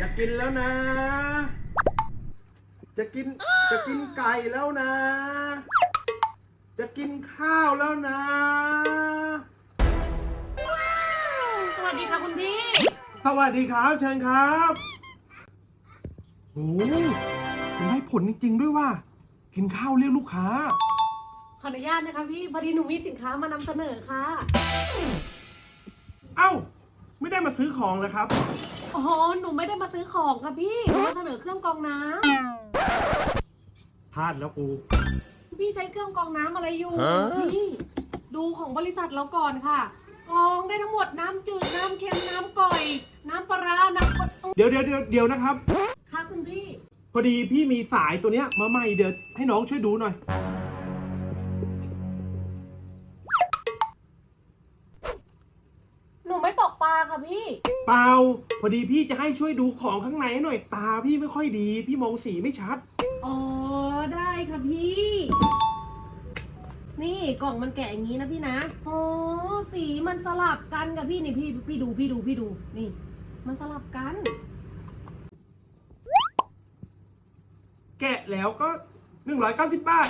จะกินแล้วนะ จะกิน จะกินไก่แล้วนะ จะกินข้าวแล้วนะ สวัสดีค่ะคุณพี่ สวัสดีครับเชิญครับโอ้มันได้ผลจริงๆด้วยว่า กินข้าวเรียกลูกค้า ขออนุญาตนะคะพี่พอดีหนูมีสินค้ามานำเสนอค่ะเอ้าไม่ได้มาซื้อของเลยครับ โอ้โหหนูไม่ได้มาซื้อของค่ะพี่หนูมาเสนอเครื่องกรองน้พลาดแล้วกูำพี่ใช้เครื่องกรองน้ำอะไรอยู่พี่ดูของบริษัทเราก่อนค่ะกรองได้ทั้งหมดน้ำจืดน้ำเค็มน้ำก่อย น้ำปลาร้าน้ำข้นเดี๋ยวเดี๋ยวเดี๋ยวเดี๋ยวนะครับ ค่ะคุณพี่ พอดีพี่มีสายตัวเนี้ยมาใหม่เดี๋ยวให้น้องช่วยดูหน่อยาค่ะพี่ เปล่าพอดีพี่จะให้ช่วยดูของข้างในหน่อย ตาพี่ไม่ค่อยดี พี่มองสีไม่ชัด อ๋อ ได้ค่ะพี่ นี่กล่องมันแกะอย่างนี้นะพี่นะ อ๋อ สีมันสลับกันกับพี่นี่พี่พี่ดูพี่ดูพี่ดู นี่ มันสลับกัน แกะแล้วก็ 190 บาท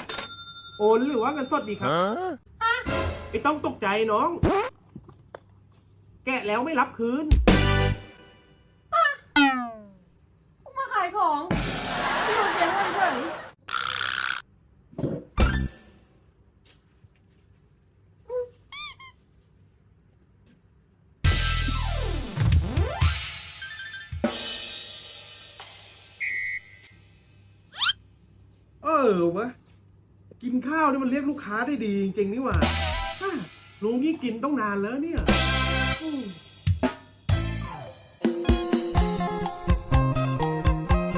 โอนหรือว่าเงินสดดีครับ ไม่ต้องตกใจน้อง แกะแล้วไม่รับคืน มาขายของพี่หนูเสียเงินเฉยเออวะกินข้าวนี่มันเรียกลูกค้าได้ดีจริงๆนี่หว่าอะรู้งี้กินต้องนานแล้วเนี่ย Woo!